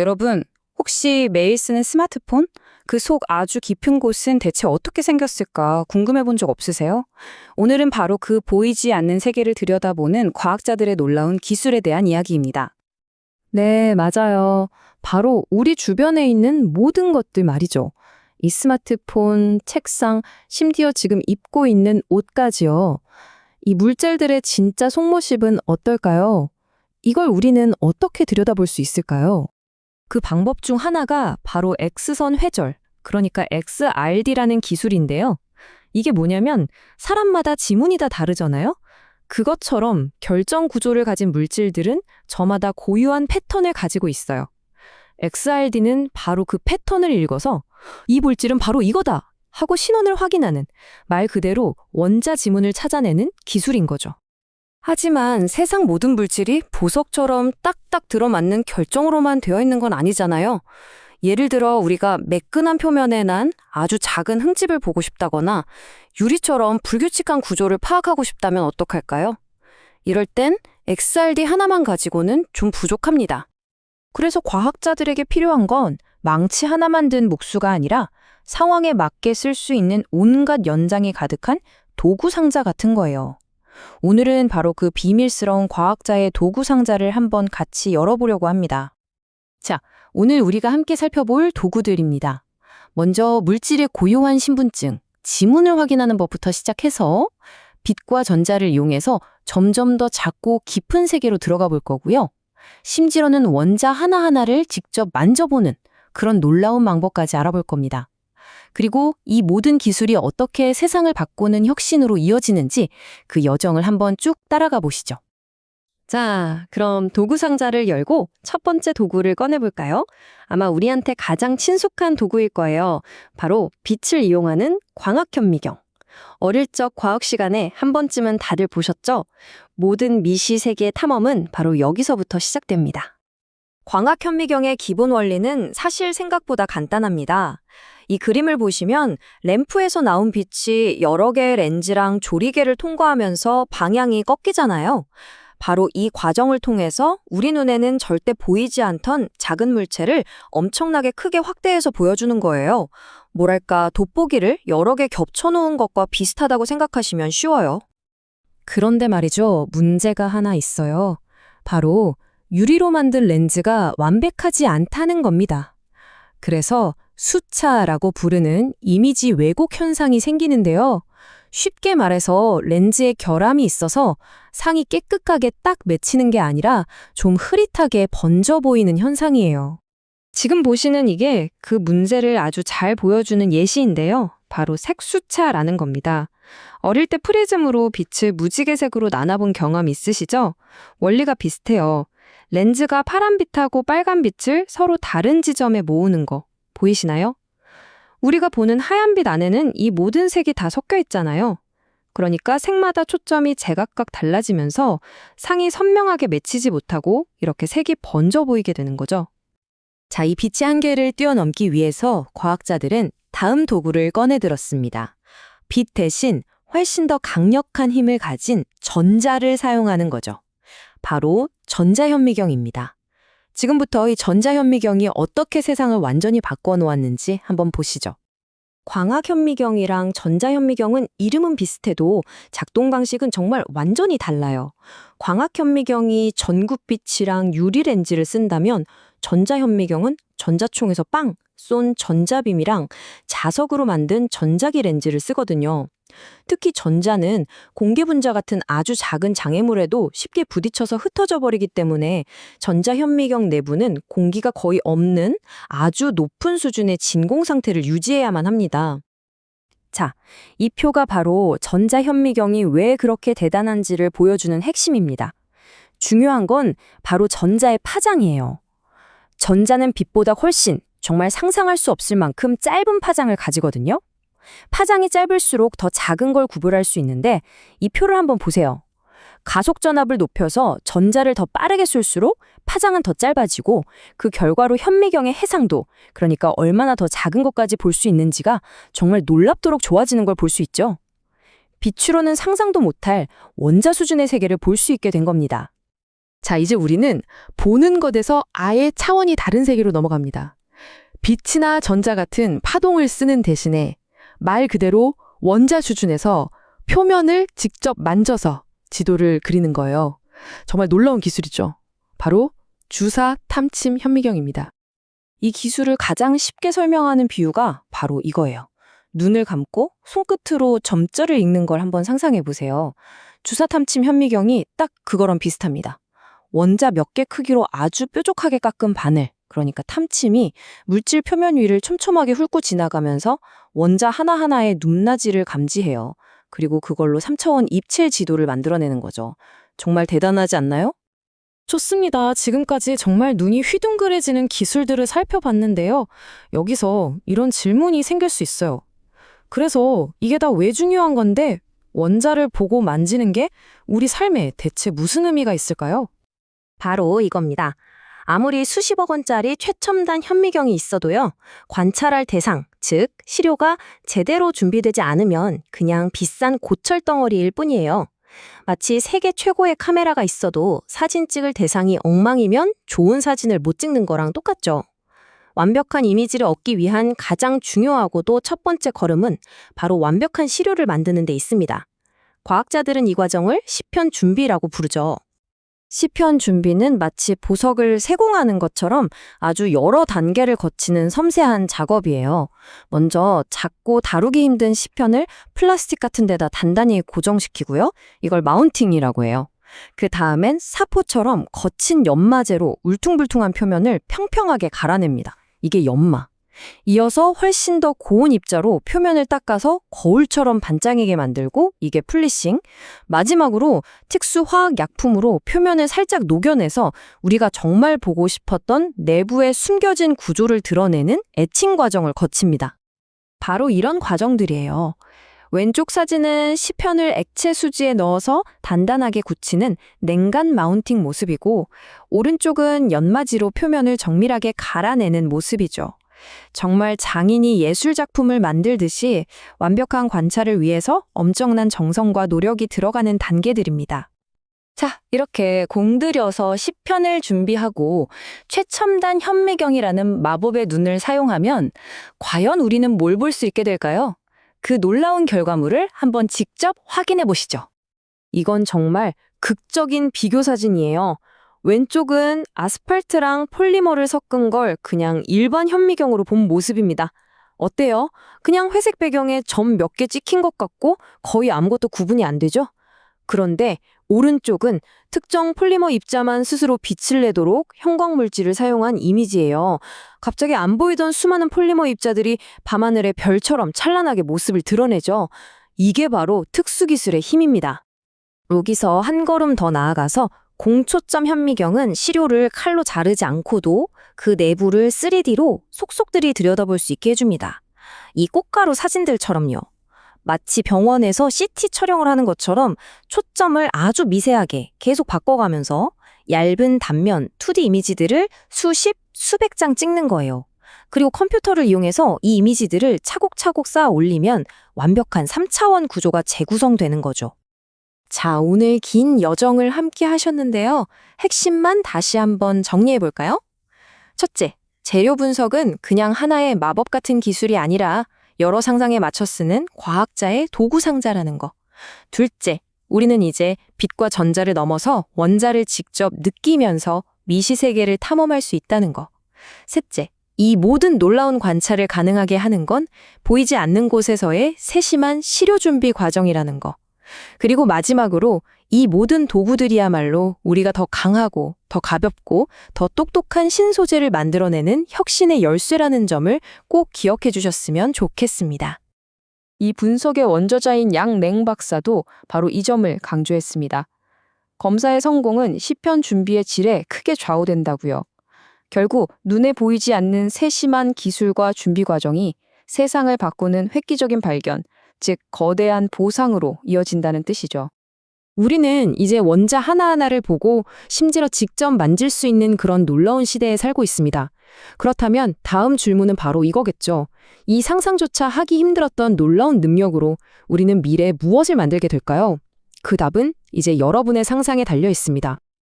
여러분, 혹시 매일 쓰는 스마트폰? 그 속 아주 깊은 곳은 대체 어떻게 생겼을까 궁금해 본 적 없으세요? 오늘은 바로 그 보이지 않는 세계를 들여다보는 과학자들의 놀라운 기술에 대한 이야기입니다. 네, 맞아요. 바로 우리 주변에 있는 모든 것들 말이죠. 이 스마트폰, 책상, 심지어 지금 입고 있는 옷까지요. 이 물질들의 진짜 속모습은 어떨까요? 이걸 우리는 어떻게 들여다볼 수 있을까요? 그 방법 중 하나가 바로 X선 회절, 그러니까 XRD라는 기술인데요. 이게 뭐냐면 사람마다 지문이 다 다르잖아요? 그것처럼 결정 구조를 가진 물질들은 저마다 고유한 패턴을 가지고 있어요. XRD는 바로 그 패턴을 읽어서 이 물질은 바로 이거다 하고 신원을 확인하는 말 그대로 원자 지문을 찾아내는 기술인 거죠. 하지만 세상 모든 물질이 보석처럼 딱딱 들어맞는 결정으로만 되어 있는 건 아니잖아요. 예를 들어 우리가 매끈한 표면에 난 아주 작은 흠집을 보고 싶다거나 유리처럼 불규칙한 구조를 파악하고 싶다면 어떡할까요? 이럴 땐 XRD 하나만 가지고는 좀 부족합니다. 그래서 과학자들에게 필요한 건 망치 하나만 든 목수가 아니라 상황에 맞게 쓸 수 있는 온갖 연장이 가득한 도구 상자 같은 거예요. 오늘은 바로 그 비밀스러운 과학자의 도구 상자를 한번 같이 열어보려고 합니다. 자, 오늘 우리가 함께 살펴볼 도구들입니다. 먼저 물질의 고요한 신분증, 지문을 확인하는 법부터 시작해서 빛과 전자를 이용해서 점점 더 작고 깊은 세계로 들어가 볼 거고요. 심지어는 원자 하나하나를 직접 만져보는 그런 놀라운 방법까지 알아볼 겁니다. 그리고 이 모든 기술이 어떻게 세상을 바꾸는 혁신으로 이어지는지 그 여정을 한번 쭉 따라가 보시죠. 자, 그럼 도구 상자를 열고 첫 번째 도구를 꺼내볼까요? 아마 우리한테 가장 친숙한 도구일 거예요. 바로 빛을 이용하는 광학현미경. 어릴 적 과학 시간에 한 번쯤은 다들 보셨죠? 모든 미시 세계의 탐험은 바로 여기서부터 시작됩니다. 광학현미경의 기본 원리는 사실 생각보다 간단합니다. 이 그림을 보시면 램프에서 나온 빛이 여러 개의 렌즈랑 조리개를 통과하면서 방향이 꺾이잖아요. 바로 이 과정을 통해서 우리 눈에는 절대 보이지 않던 작은 물체를 엄청나게 크게 확대해서 보여주는 거예요. 뭐랄까, 돋보기를 여러 개 겹쳐놓은 것과 비슷하다고 생각하시면 쉬워요. 그런데 말이죠, 문제가 하나 있어요. 바로 유리로 만든 렌즈가 완벽하지 않다는 겁니다. 그래서 수차라고 부르는 이미지 왜곡 현상이 생기는데요. 쉽게 말해서 렌즈에 결함이 있어서 상이 깨끗하게 딱 맺히는 게 아니라 좀 흐릿하게 번져 보이는 현상이에요. 지금 보시는 이게 그 문제를 아주 잘 보여주는 예시인데요. 바로 색수차라는 겁니다. 어릴 때 프리즘으로 빛을 무지개색으로 나눠본 경험 있으시죠? 원리가 비슷해요. 렌즈가 파란 빛하고 빨간 빛을 서로 다른 지점에 모으는 거 보이시나요? 우리가 보는 하얀빛 안에는 이 모든 색이 다 섞여 있잖아요. 그러니까 색마다 초점이 제각각 달라지면서 상이 선명하게 맺히지 못하고 이렇게 색이 번져 보이게 되는 거죠. 자, 이 빛의 한계를 뛰어넘기 위해서 과학자들은 다음 도구를 꺼내들었습니다. 빛 대신 훨씬 더 강력한 힘을 가진 전자를 사용하는 거죠. 바로 전자현미경입니다. 지금부터 이 전자현미경이 어떻게 세상을 완전히 바꿔 놓았는지 한번 보시죠. 광학현미경이랑 전자현미경은 이름은 비슷해도 작동 방식은 정말 완전히 달라요. 광학현미경이 전구빛이랑 유리렌즈를 쓴다면 전자현미경은 전자총에서 빵 쏜 전자빔이랑 자석으로 만든 전자기 렌즈를 쓰거든요. 특히 전자는 공기 분자 같은 아주 작은 장애물에도 쉽게 부딪혀서 흩어져 버리기 때문에 전자 현미경 내부는 공기가 거의 없는 아주 높은 수준의 진공 상태를 유지해야만 합니다. 자, 이 표가 바로 전자 현미경이 왜 그렇게 대단한지를 보여주는 핵심입니다. 중요한 건 바로 전자의 파장이에요. 전자는 빛보다 훨씬 정말 상상할 수 없을 만큼 짧은 파장을 가지거든요. 파장이 짧을수록 더 작은 걸 구별할 수 있는데 이 표를 한번 보세요. 가속 전압을 높여서 전자를 더 빠르게 쏠수록 파장은 더 짧아지고 그 결과로 현미경의 해상도, 그러니까 얼마나 더 작은 것까지 볼 수 있는지가 정말 놀랍도록 좋아지는 걸 볼 수 있죠. 빛으로는 상상도 못할 원자 수준의 세계를 볼 수 있게 된 겁니다. 자, 이제 우리는 보는 것에서 아예 차원이 다른 세계로 넘어갑니다. 빛이나 전자 같은 파동을 쓰는 대신에 말 그대로 원자 수준에서 표면을 직접 만져서 지도를 그리는 거예요. 정말 놀라운 기술이죠. 바로 주사 탐침 현미경입니다. 이 기술을 가장 쉽게 설명하는 비유가 바로 이거예요. 눈을 감고 손끝으로 점자를 읽는 걸 한번 상상해 보세요. 주사 탐침 현미경이 딱 그거랑 비슷합니다. 원자 몇 개 크기로 아주 뾰족하게 깎은 바늘, 그러니까 탐침이 물질 표면 위를 촘촘하게 훑고 지나가면서 원자 하나하나의 높낮이를 감지해요. 그리고 그걸로 3차원 입체 지도를 만들어내는 거죠. 정말 대단하지 않나요? 좋습니다. 지금까지 정말 눈이 휘둥그레지는 기술들을 살펴봤는데요. 여기서 이런 질문이 생길 수 있어요. 그래서 이게 다 왜 중요한 건데 원자를 보고 만지는 게 우리 삶에 대체 무슨 의미가 있을까요? 바로 이겁니다. 아무리 수십억 원짜리 최첨단 현미경이 있어도요, 관찰할 대상, 즉, 시료가 제대로 준비되지 않으면 그냥 비싼 고철 덩어리일 뿐이에요. 마치 세계 최고의 카메라가 있어도 사진 찍을 대상이 엉망이면 좋은 사진을 못 찍는 거랑 똑같죠. 완벽한 이미지를 얻기 위한 가장 중요하고도 첫 번째 걸음은 바로 완벽한 시료를 만드는 데 있습니다. 과학자들은 이 과정을 시편 준비라고 부르죠. 시편 준비는 마치 보석을 세공하는 것처럼 아주 여러 단계를 거치는 섬세한 작업이에요. 먼저 작고 다루기 힘든 시편을 플라스틱 같은 데다 단단히 고정시키고요. 이걸 마운팅이라고 해요. 그 다음엔 사포처럼 거친 연마제로 울퉁불퉁한 표면을 평평하게 갈아냅니다. 이게 연마. 이어서 훨씬 더 고운 입자로 표면을 닦아서 거울처럼 반짝이게 만들고 이게 플리싱. 마지막으로 특수 화학 약품으로 표면을 살짝 녹여내서 우리가 정말 보고 싶었던 내부의 숨겨진 구조를 드러내는 에칭 과정을 거칩니다. 바로 이런 과정들이에요. 왼쪽 사진은 시편을 액체 수지에 넣어서 단단하게 굳히는 냉간 마운팅 모습이고 오른쪽은 연마지로 표면을 정밀하게 갈아내는 모습이죠. 정말 장인이 예술 작품을 만들듯이 완벽한 관찰을 위해서 엄청난 정성과 노력이 들어가는 단계들입니다. 자, 이렇게 공들여서 시편을 준비하고 최첨단 현미경이라는 마법의 눈을 사용하면 과연 우리는 뭘 볼 수 있게 될까요? 그 놀라운 결과물을 한번 직접 확인해 보시죠. 이건 정말 극적인 비교 사진이에요. 왼쪽은 아스팔트랑 폴리머를 섞은 걸 그냥 일반 현미경으로 본 모습입니다. 어때요? 그냥 회색 배경에 점 몇 개 찍힌 것 같고 거의 아무것도 구분이 안 되죠? 그런데 오른쪽은 특정 폴리머 입자만 스스로 빛을 내도록 형광물질을 사용한 이미지예요. 갑자기 안 보이던 수많은 폴리머 입자들이 밤하늘의 별처럼 찬란하게 모습을 드러내죠. 이게 바로 특수기술의 힘입니다. 여기서 한 걸음 더 나아가서 공초점 현미경은 시료를 칼로 자르지 않고도 그 내부를 3D로 속속들이 들여다볼 수 있게 해줍니다. 이 꽃가루 사진들처럼요. 마치 병원에서 CT 촬영을 하는 것처럼 초점을 아주 미세하게 계속 바꿔가면서 얇은 단면 2D 이미지들을 수십, 수백 장 찍는 거예요. 그리고 컴퓨터를 이용해서 이 이미지들을 차곡차곡 쌓아 올리면 완벽한 3차원 구조가 재구성되는 거죠. 자, 오늘 긴 여정을 함께 하셨는데요. 핵심만 다시 한번 정리해 볼까요? 첫째, 재료 분석은 그냥 하나의 마법 같은 기술이 아니라 여러 상상에 맞춰 쓰는 과학자의 도구 상자라는 거. 둘째, 우리는 이제 빛과 전자를 넘어서 원자를 직접 느끼면서 미시 세계를 탐험할 수 있다는 거. 셋째, 이 모든 놀라운 관찰을 가능하게 하는 건 보이지 않는 곳에서의 세심한 시료 준비 과정이라는 거. 그리고 마지막으로 이 모든 도구들이야말로 우리가 더 강하고 더 가볍고 더 똑똑한 신소재를 만들어내는 혁신의 열쇠라는 점을 꼭 기억해 주셨으면 좋겠습니다. 이 분석의 원저자인 양랭 박사도 바로 이 점을 강조했습니다. 검사의 성공은 시편 준비의 질에 크게 좌우된다고요. 결국 눈에 보이지 않는 세심한 기술과 준비 과정이 세상을 바꾸는 획기적인 발견, 즉 거대한 보상으로 이어진다는 뜻이죠. 우리는 이제 원자 하나하나를 보고 심지어 직접 만질 수 있는 그런 놀라운 시대에 살고 있습니다. 그렇다면 다음 질문은 바로 이거겠죠. 이 상상조차 하기 힘들었던 놀라운 능력으로 우리는 미래에 무엇을 만들게 될까요? 그 답은 이제 여러분의 상상에 달려 있습니다.